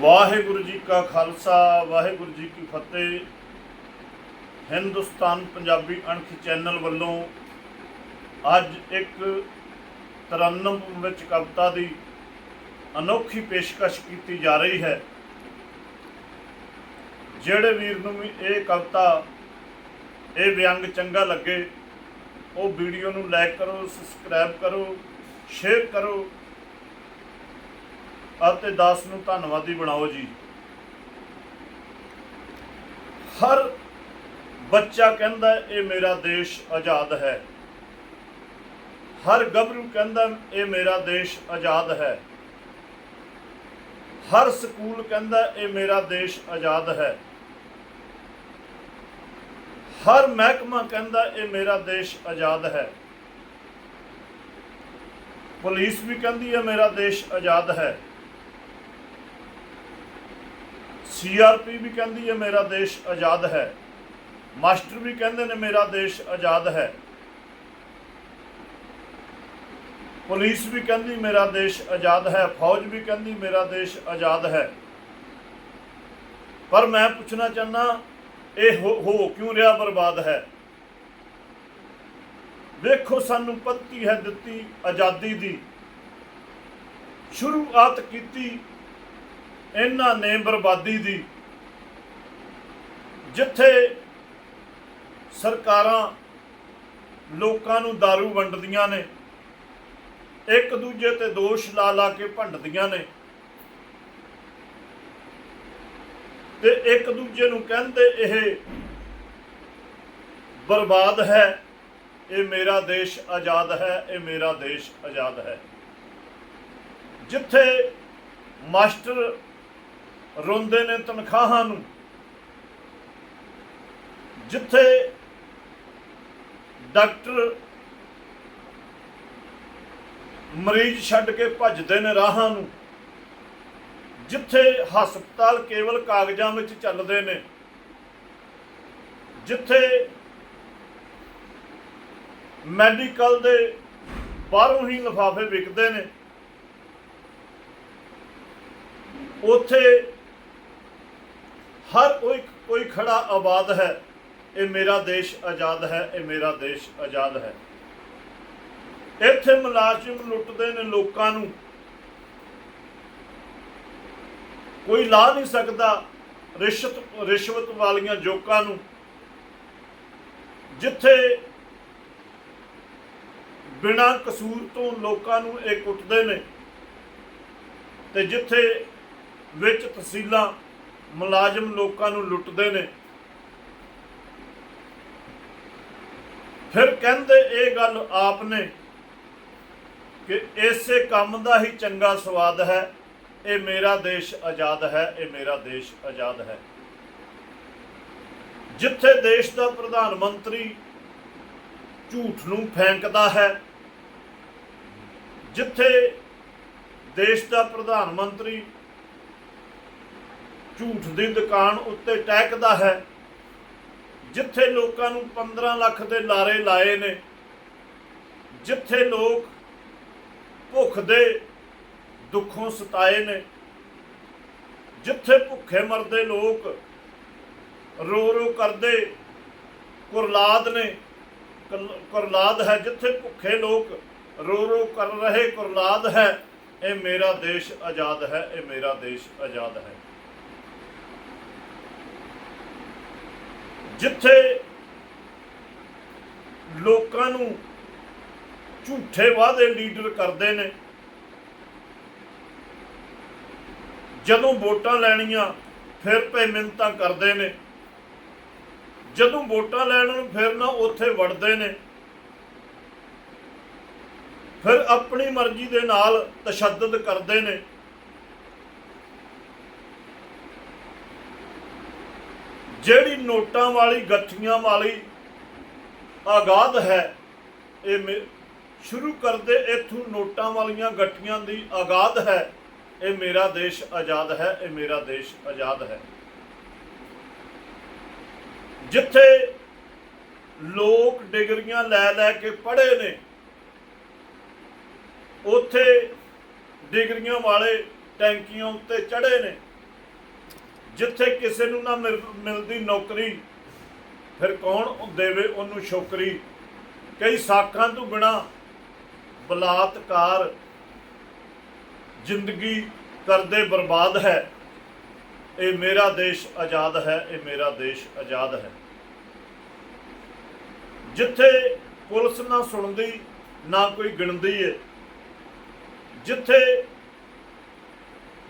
ਵਾਹਿਗੁਰੂ ਜੀ ਕਾ ਖਾਲਸਾ, ਵਾਹਿਗੁਰੂ ਜੀ ਕੀ ਫਤਿਹ। ਹਿੰਦੁਸਤਾਨ ਪੰਜਾਬੀ ਅਣਖ ਚੈਨਲ ਵੱਲੋਂ ਅੱਜ ਇੱਕ ਤਰਨਮ ਵਿੱਚ ਕਵਿਤਾ ਦੀ ਅਨੋਖੀ ਪੇਸ਼ਕਸ਼ ਕੀਤੀ ਜਾ ਰਹੀ ਹੈ। ਜਿਹੜੇ ਵੀਰ ਨੂੰ ਵੀ ਇਹ ਕਵਿਤਾ, ਇਹ ਵਿਅੰਗ ਚੰਗਾ ਲੱਗੇ, ਉਹ ਵੀਡੀਓ ਨੂੰ ਲਾਈਕ ਕਰੋ, ਸਬਸਕ੍ਰਾਈਬ ਕਰੋ, ਸ਼ੇਅਰ ਕਰੋ। ਅਤੇ 10 ਨੂੰ ਧੰਨਵਾਦੀ ਬਣਾਓ ਜੀ। ਹਰ ਬੱਚਾ ਕਹਿੰਦਾ ਇਹ ਮੇਰਾ ਦੇਸ਼ ਆਜ਼ਾਦ ਹੈ। ਹਰ ਗੱਭਰੂ ਕਹਿੰਦਾ ਇਹ ਮੇਰਾ ਦੇਸ਼ ਆਜ਼ਾਦ ਹੈ। ਹਰ ਸਕੂਲ ਕਹਿੰਦਾ ਇਹ ਮੇਰਾ ਦੇਸ਼ ਆਜ਼ਾਦ ਹੈ। ਹਰ ਮਹਿਕਮਾ ਕਹਿੰਦਾ ਇਹ ਮੇਰਾ ਦੇਸ਼ ਆਜ਼ਾਦ ਹੈ। ਪੁਲਿਸ ਵੀ ਕਹਿੰਦੀ ਹੈ, ਮੇਰਾ ਦੇਸ਼ ਆਜ਼ਾਦ ਹੈ। ਸੀਆਰਪੀ ਵੀ ਕਹਿੰਦੀ ਹੈ, ਮੇਰਾ ਦੇਸ਼ ਆਜ਼ਾਦ ਹੈ। ਮਾਸਟਰ ਵੀ ਕਹਿੰਦੇ ਨੇ, ਮੇਰਾ ਦੇਸ਼ ਆਜ਼ਾਦ ਹੈ। ਪੁਲਿਸ ਵੀ ਕਹਿੰਦੀ, ਮੇਰਾ ਦੇਸ਼ ਆਜ਼ਾਦ ਹੈ। ਫੌਜ ਵੀ ਕਹਿੰਦੀ, ਮੇਰਾ ਦੇਸ਼ ਆਜ਼ਾਦ ਹੈ। ਪਰ ਮੈਂ ਪੁੱਛਣਾ ਚਾਹਨਾ ਇਹ ਹੋ ਕਿਉਂ ਰਿਹਾ ਬਰਬਾਦ ਹੈ? ਵੇਖੋ, ਸਾਨੂੰ ਪੱਤੀ ਹੈ ਦਿੱਤੀ ਆਜ਼ਾਦੀ ਦੀ। ਸ਼ੁਰੂਆਤ ਕੀਤੀ ਇਹਨਾਂ ਨੇ ਬਰਬਾਦੀ ਦੀ ਜਿੱਥੇ ਸਰਕਾਰਾਂ ਲੋਕਾਂ ਨੂੰ दारू ਵੰਡਦੀਆਂ ਨੇ, ਇੱਕ ਦੂਜੇ ਤੇ ਦੋਸ਼ ਲਾ ਲਾ ਕੇ ਭੰਡਦੀਆਂ ਨੇ ਤੇ ਇੱਕ ਦੂਜੇ ਨੂੰ ਕਹਿੰਦੇ ਇਹ ਬਰਬਾਦ ਹੈ, ਇਹ ਮੇਰਾ ਦੇਸ਼ ਆਜ਼ਾਦ ਹੈ, ਇਹ ਮੇਰਾ ਦੇਸ਼ ਆਜ਼ਾਦ ਹੈ। ਜਿੱਥੇ ਮਾਸਟਰ ਰੋਂਦੇ ਨੇ ਤਨਖਾਹਾਂ ਨੂੰ। ਜਿੱਥੇ ਡਾਕਟਰ ਮਰੀਜ਼ ਛੱਡ ਕੇ ਭੱਜਦੇ ਨੇ ਰਾਹਾਂ ਨੂੰ, ਜਿੱਥੇ ਹਸਪਤਾਲ ਕੇਵਲ ਕਾਗਜ਼ਾਂ ਵਿੱਚ ਚੱਲਦੇ ਨੇ, ਜਿੱਥੇ ਮੈਡੀਕਲ ਦੇ ਬਾਹਰੋਂ ਹੀ ਲਿਫਾਫੇ ਵਿਕਦੇ ਨੇ, ਉੱਥੇ ਹਰ ਕੋਈ ਕੋਈ ਖੜਾ ਆਬਾਦ ਹੈ। ਇਹ ਮੇਰਾ ਦੇਸ਼ ਆਜ਼ਾਦ ਹੈ, ਇਹ ਮੇਰਾ ਦੇਸ਼ ਆਜ਼ਾਦ ਹੈ। ਇੱਥੇ ਮੁਲਾਜ਼ਮ ਲੁੱਟਦੇ ਨੇ ਲੋਕਾਂ ਨੂੰ। ਕੋਈ ਲਾ ਨਹੀਂ ਸਕਦਾ ਰਿਸ਼ਵਤ ਰਿਸ਼ਵਤ ਵਾਲੀਆਂ ਜੋਕਾਂ ਨੂੰ। ਜਿੱਥੇ ਬਿਨਾਂ ਕਸੂਰ ਤੋਂ ਲੋਕਾਂ ਨੂੰ ਇਹ ਕੁੱਟਦੇ ਨੇ ਤੇ ਜਿੱਥੇ ਵਿੱਚ ਤਹਿਸੀਲਾਂ ਮੁਲਾਜ਼ਮ ਲੋਕਾਂ ਨੂੰ ਲੁੱਟਦੇ ਨੇ। ਫਿਰ ਕਹਿੰਦੇ ਇਹ ਗੱਲ ਆਪ ਨੇ ਕਿ ਇਸੇ ਕੰਮ ਦਾ ਹੀ ਚੰਗਾ ਸਵਾਦ ਹੈ। ਇਹ ਮੇਰਾ ਦੇਸ਼ ਆਜ਼ਾਦ ਹੈ, ਇਹ ਮੇਰਾ ਦੇਸ਼ ਆਜ਼ਾਦ ਹੈ। ਜਿੱਥੇ ਦੇਸ਼ ਦਾ ਪ੍ਰਧਾਨ ਮੰਤਰੀ ਝੂਠ ਨੂੰ ਫੈਂਕਦਾ ਹੈ, ਜਿੱਥੇ ਦੇਸ਼ ਦਾ ਪ੍ਰਧਾਨ ਮੰਤਰੀ ਝੂਠ ਦੀ ਦੁਕਾਨ ਉੱਤੇ ਟਹਿਕਦਾ ਹੈ, ਜਿੱਥੇ ਲੋਕਾਂ ਨੂੰ 15 ਲੱਖ ਦੇ ਲਾਰੇ ਲਾਏ ਨੇ, ਜਿੱਥੇ ਲੋਕ ਭੁੱਖ ਦੇ ਦੁੱਖੋਂ ਸਤਾਏ ਨੇ, ਜਿੱਥੇ ਭੁੱਖੇ ਮਰਦੇ ਲੋਕ ਰੋ ਰੋ ਕਰਦੇ ਕੁਰਲਾਦ ਨੇ ਕੁਰਲਾਦ ਹੈ, ਜਿੱਥੇ ਭੁੱਖੇ ਲੋਕ ਰੋ ਰੋ ਕਰ ਰਹੇ ਕੁਰਲਾਦ ਹੈ, ਇਹ ਮੇਰਾ ਦੇਸ਼ ਆਜ਼ਾਦ ਹੈ, ਇਹ ਮੇਰਾ ਦੇਸ਼ ਆਜ਼ਾਦ ਹੈ। ਜਿੱਥੇ ਲੋਕਾਂ ਨੂੰ ਝੂਠੇ ਵਾਅਦੇ ਲੀਡਰ ਕਰਦੇ ਨੇ, ਜਦੋਂ ਵੋਟਾਂ ਲੈਣੀਆਂ ਫਿਰ ਪੈ ਮਿੰਤਾਂ ਕਰਦੇ ਨੇ, ਜਦੋਂ ਵੋਟਾਂ ਲੈਣ ਨੂੰ ਫਿਰ ਨਾ ਉੱਥੇ ਵੜਦੇ ਨੇ, ਫਿਰ ਆਪਣੀ ਮਰਜ਼ੀ ਦੇ ਨਾਲ ਤਸ਼ੱਦਦ ਕਰਦੇ ਨੇ। ਜਿਹੜੀ ਨੋਟਾਂ ਵਾਲੀ, ਗੱਠੀਆਂ ਵਾਲੀ ਆਗਾਦ ਹੈ, ਇਹ ਮੇ- ਸ਼ੁਰੂ ਕਰਦੇ ਇਥੋਂ ਨੋਟਾਂ ਵਾਲੀਆਂ ਗੱਠੀਆਂ ਦੀ ਆਗਾਦ ਹੈ, ਇਹ ਮੇਰਾ ਦੇਸ਼ ਆਜ਼ਾਦ ਹੈ, ਇਹ ਮੇਰਾ ਦੇਸ਼ ਆਜ਼ਾਦ ਹੈ। ਜਿੱਥੇ ਲੋਕ ਡਿਗਰੀਆਂ ਲੈ ਲੈ ਕੇ ਪੜ੍ਹੇ ਨੇ, ਉੱਥੇ ਡਿਗਰੀਆਂ ਵਾਲੇ ਟੈਂਕੀਆਂ ਉੱਤੇ ਚੜ੍ਹੇ ਨੇ ਜਿੱਥੇ ਕਿਸੇ ਨੂੰ ਨਾ ਮਿਲ- ਮਿਲਦੀ ਨੌਕਰੀ, ਫਿਰ ਕੌਣ ਦੇਵੇ ਉਹਨੂੰ ਸ਼ੋਕਰੀ? ਕਈ ਸਾਖਾਂ ਤੋਂ ਬਿਨਾ ਬਲਾਤਕਾਰ ਜ਼ਿੰਦਗੀ ਕਰਦੇ ਬਰਬਾਦ ਹੈ। ਇਹ ਮੇਰਾ ਦੇਸ਼ ਆਜ਼ਾਦ ਹੈ, ਇਹ ਮੇਰਾ ਦੇਸ਼ ਆਜ਼ਾਦ ਹੈ। ਜਿੱਥੇ ਪੁਲਿਸ ਨਾ ਸੁਣਦੀ, ਨਾ ਕੋਈ ਗਿਣਦੀ ਹੈ ਜਿੱਥੇ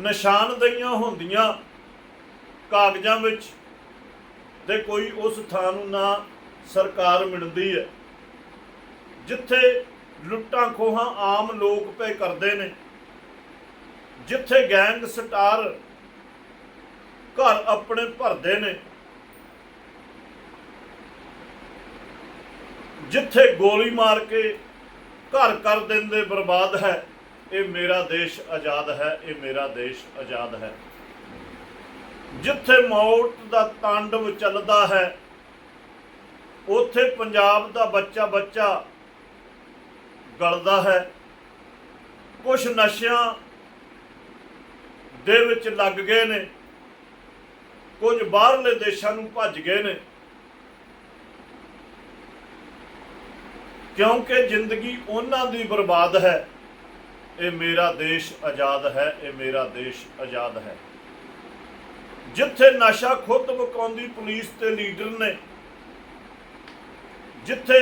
ਨਿਸ਼ਾਨਦਈਆਂ ਹੁੰਦੀਆਂ ਕਾਗਜ਼ਾਂ ਵਿੱਚ ਤੇ ਕੋਈ ਉਸ ਥਾਂ ਨੂੰ ਨਾ ਸਰਕਾਰ ਮਿਲਦੀ ਹੈ। ਜਿੱਥੇ ਲੁੱਟਾਂ ਖੋਹਾਂ ਆਮ ਲੋਕ ਪੇ ਕਰਦੇ ਨੇ, ਜਿੱਥੇ ਗੈਂਗ ਸਟਾਰ ਘਰ ਆਪਣੇ ਭਰਦੇ ਨੇ, ਜਿੱਥੇ ਗੋਲੀ ਮਾਰ ਕੇ ਘਰ ਕਰ ਦਿੰਦੇ ਬਰਬਾਦ ਹੈ, ਇਹ ਮੇਰਾ ਦੇਸ਼ ਆਜ਼ਾਦ ਹੈ, ਇਹ ਮੇਰਾ ਦੇਸ਼ ਆਜ਼ਾਦ ਹੈ। ਜਿੱਥੇ ਮੌਤ ਦਾ ਤਾਂਡਵ ਚੱਲਦਾ ਹੈ, ਉੱਥੇ ਪੰਜਾਬ ਦਾ ਬੱਚਾ ਬੱਚਾ ਗਲਦਾ ਹੈ। ਕੁਝ ਨਸ਼ਿਆਂ ਦੇ ਵਿੱਚ ਲੱਗ ਗਏ ਨੇ, ਕੁਝ ਬਾਹਰਲੇ ਦੇਸ਼ਾਂ ਨੂੰ ਭੱਜ ਗਏ ਨੇ। ਕਿਉਂਕਿ ਜ਼ਿੰਦਗੀ ਉਹਨਾਂ ਦੀ ਬਰਬਾਦ ਹੈ, ਇਹ ਮੇਰਾ ਦੇਸ਼ ਆਜ਼ਾਦ ਹੈ, ਇਹ ਮੇਰਾ ਦੇਸ਼ ਆਜ਼ਾਦ ਹੈ। ਜਿੱਥੇ ਨਸ਼ਾ ਖੁਦ ਵਕਾਉਂਦੀ ਪੁਲਿਸ ਤੇ ਲੀਡਰ ਨੇ, ਜਿੱਥੇ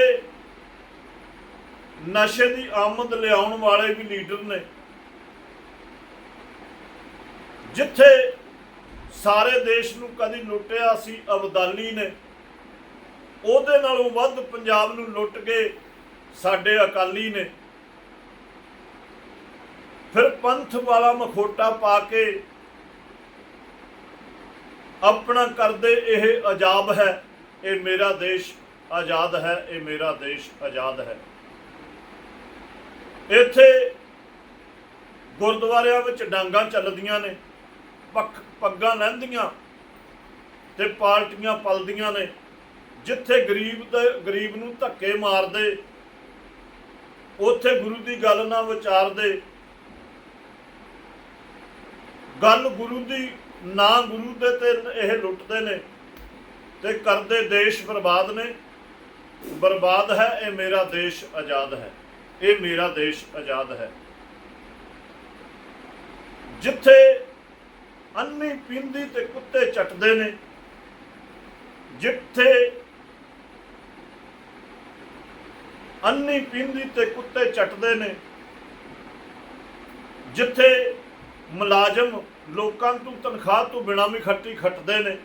ਨਸ਼ੇ ਦੀ ਆਮਦ ਲਿਆਉਣ ਵਾਲੇ ਵੀ ਲੀਡਰ ਨੇ, ਜਿੱਥੇ ਸਾਰੇ ਦੇਸ਼ ਨੂੰ ਕਦੀ ਲੁੱਟਿਆ ਸੀ ਅਬਦਾਲੀ ਨੇ, ਉਹਦੇ ਨਾਲੋਂ ਵੱਧ ਪੰਜਾਬ ਨੂੰ ਲੁੱਟ ਕੇ ਸਾਡੇ ਅਕਾਲੀ ਨੇ। ਫਿਰ ਪੰਥ ਵਾਲਾ ਮਖੋਟਾ ਪਾ ਕੇ ਆਪਣਾ ਕਰਦੇ ਇਹ ਆਜ਼ਾਦ ਹੈ, ਇਹ ਮੇਰਾ ਦੇਸ਼ ਆਜ਼ਾਦ ਹੈ, ਇਹ ਮੇਰਾ ਦੇਸ਼ ਆਜ਼ਾਦ ਹੈ। ਇੱਥੇ ਗੁਰਦੁਆਰਿਆਂ ਵਿੱਚ ਡਾਂਗਾ ਚੱਲਦੀਆਂ ਨੇ, ਪੱਖ ਪੱਗਾਂ ਲਹਿੰਦੀਆਂ ਤੇ ਪਾਰਟੀਆਂ ਪਲਦੀਆਂ ਨੇ, ਜਿੱਥੇ ਗਰੀਬ ਦੇ ਗਰੀਬ ਨੂੰ ਧੱਕੇ ਮਾਰਦੇ, ਉੱਥੇ ਗੁਰੂ ਦੀ ਗੱਲ ਨਾ ਵਿਚਾਰਦੇ, ਗੱਲ ਗੁਰੂ ਦੀ ਨਾ ਗੁਰੂ ਦੇ ਤੇ ਇਹ ਲੁੱਟਦੇ ਨੇ ਤੇ ਕਰਦੇ ਦੇਸ਼ ਬਰਬਾਦ ਨੇ। ਬਰਬਾਦ ਹੈ, ਇਹ ਮੇਰਾ ਦੇਸ਼ ਆਜ਼ਾਦ ਹੈ। ਇਹ ਮੇਰਾ ਦੇਸ਼ ਆਜ਼ਾਦ ਹੈ। ਜਿੱਥੇ ਅੰਨੀ ਪਿੰਦੀ ਤੇ ਕੁੱਤੇ ਚੱਟਦੇ ਨੇ, ਜਿੱਥੇ ਅੰਨੀ ਪਿੰਦੀ ਤੇ ਕੁੱਤੇ ਚੱਟਦੇ ਨੇ, ਜਿੱਥੇ ਮੁਲਾਜ਼ਮ ਲੋਕਾਂ ਤੋਂ ਤਨਖਾਹ ਤੋਂ ਬਿਨਾਂ ਵੀ ਖੱਟੀ ਖੱਟਦੇ ਨੇ।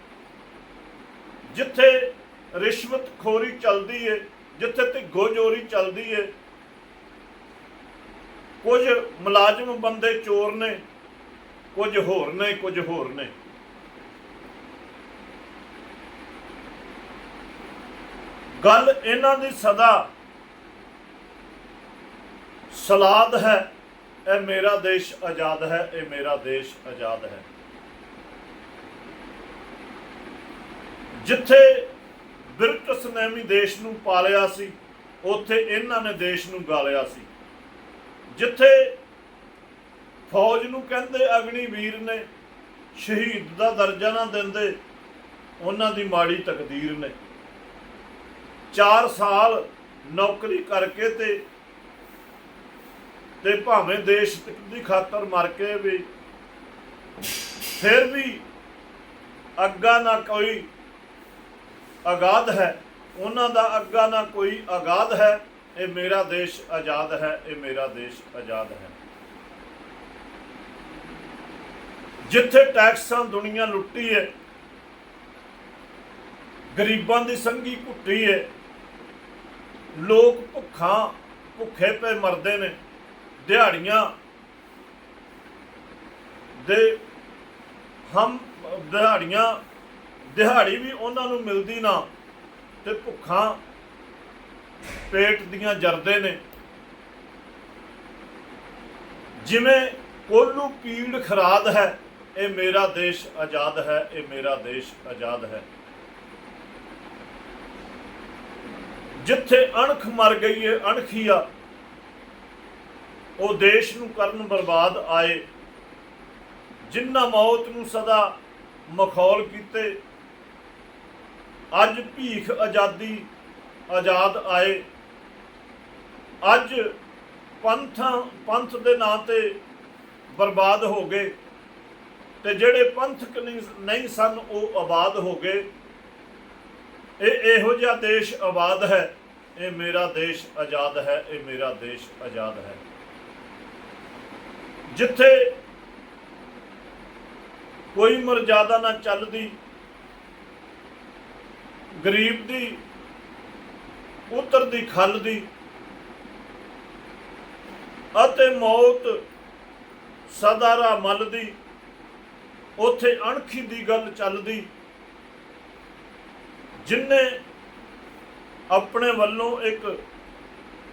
ਜਿੱਥੇ ਰਿਸ਼ਵਤ ਖੋਰੀ ਚੱਲਦੀ ਏ, ਜਿੱਥੇ ਧਿੱਗੋ ਚੋਰੀ ਚੱਲਦੀ ਏ, ਕੁਝ ਮੁਲਾਜ਼ਮ ਬੰਦੇ ਚੋਰ ਨੇ, ਕੁਝ ਹੋਰ ਨੇ, ਕੁਝ ਹੋਰ ਨੇ। ਗੱਲ ਇਹਨਾਂ ਦੀ ਸਦਾ ਸਲਾਦ ਹੈ। ਇਹ ਮੇਰਾ ਦੇਸ਼ ਆਜ਼ਾਦ ਹੈ, ਇਹ ਮੇਰਾ ਦੇਸ਼ ਆਜ਼ਾਦ ਹੈ। ਜਿੱਥੇ ਬ੍ਰਿਟਿਸ਼ ਨੇ ਵੀ ਦੇਸ਼ ਨੂੰ ਪਾਲਿਆ ਸੀ, ਉੱਥੇ ਇਹਨਾਂ ਨੇ ਦੇਸ਼ ਨੂੰ ਗਾਲਿਆ ਸੀ। ਜਿੱਥੇ ਫੌਜ ਨੂੰ ਕਹਿੰਦੇ ਅਗਨੀ ਵੀਰ ਨੇ, ਸ਼ਹੀਦ ਦਾ ਦਰਜਾ ਨਾ ਦਿੰਦੇ, ਉਹਨਾਂ ਦੀ ਮਾੜੀ ਤਕਦੀਰ ਨੇ। 4 ਸਾਲ ਨੌਕਰੀ ਕਰਕੇ ਤੇ ਤੇ ਭਾਵੇਂ ਦੇਸ਼ ਦੀ ਖਾਤਰ ਮਰ ਕੇ ਵੀ, ਫਿਰ ਵੀ ਅੱਗਾ ਨਾ ਕੋਈ ਆਗਾਦ ਹੈ, ਉਹਨਾਂ ਦਾ ਅੱਗਾ ਨਾ ਕੋਈ ਆਗਾਦ ਹੈ, ਇਹ ਮੇਰਾ ਦੇਸ਼ ਆਜ਼ਾਦ ਹੈ, ਇਹ ਮੇਰਾ ਦੇਸ਼ ਆਜ਼ਾਦ ਹੈ। ਜਿੱਥੇ ਟੈਕਸਾਂ ਦੁਨੀਆ ਲੁੱਟੀ ਹੈ ਗਰੀਬਾਂ ਦੀ ਸੰਗੀ ਘੁੱਟੀ ਹੈ ਲੋਕ ਭੁੱਖਾਂ ਭੁੱਖੇ ਪਏ ਮਰਦੇ ਨੇ। ਦਿਹਾੜੀਆਂ ਦੇ ਹਮ ਦਿਹਾੜੀਆਂ, ਦਿਹਾੜੀ ਵੀ ਉਹਨਾਂ ਨੂੰ ਮਿਲਦੀ ਨਾ ਤੇ ਭੁੱਖਾਂ ਪੇਟ ਦੀਆਂ ਜਰਦੇ ਨੇ। ਜਿਵੇਂ ਕੋਲੂ ਪੀੜ ਖਰਾਦ ਹੈ, ਇਹ ਮੇਰਾ ਦੇਸ਼ ਆਜ਼ਾਦ ਹੈ, ਇਹ ਮੇਰਾ ਦੇਸ਼ ਆਜ਼ਾਦ ਹੈ। ਜਿੱਥੇ ਅਣਖ ਮਰ ਗਈ ਹੈ ਅਣਖੀਆ ਉਹ ਦੇਸ਼ ਨੂੰ ਕਰਨ ਬਰਬਾਦ ਆਏ। ਜਿਨ੍ਹਾਂ ਮੌਤ ਨੂੰ ਸਦਾ ਮਖੌਲ ਕੀਤੇ, ਅੱਜ ਭੀਖ ਆਜ਼ਾਦੀ ਆਜ਼ਾਦ ਆਏ। ਅੱਜ ਪੰਥਾਂ, ਪੰਥ ਦੇ ਨਾਂ ਤੇ ਬਰਬਾਦ ਹੋ ਗਏ ਤੇ ਜਿਹੜੇ ਪੰਥਕ ਨਹੀਂ ਨਹੀਂ ਸਨ, ਉਹ ਆਬਾਦ ਹੋ ਗਏ। ਇਹ ਇਹੋ ਜਿਹਾ ਦੇਸ਼ ਆਬਾਦ ਹੈ, ਇਹ ਮੇਰਾ ਦੇਸ਼ ਆਜ਼ਾਦ ਹੈ, ਇਹ ਮੇਰਾ ਦੇਸ਼ ਆਜ਼ਾਦ ਹੈ। ਜਿੱਥੇ ਕੋਈ ਮਰਜ਼ਾਦਾ ਨਾ ਚੱਲਦੀ, ਗਰੀਬ ਦੀ ਉਤਰਦੀ ਖੱਲ ਦੀ, ਅਤੇ ਮੌਤ ਸਦਾ ਰਾ ਮਲਦੀ, ਉਥੇ ਅਣਖੀ ਦੀ ਗੱਲ ਚੱਲਦੀ ਜਿਨਨੇ ਆਪਣੇ ਵੱਲੋਂ ਇੱਕ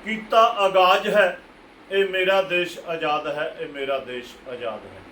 ਕੀਤਾ ਆਗਾਜ਼ ਹੈ। ਇਹ ਮੇਰਾ ਦੇਸ਼ ਆਜ਼ਾਦ ਹੈ ਇਹ ਮੇਰਾ ਦੇਸ਼ ਆਜ਼ਾਦ ਹੈ।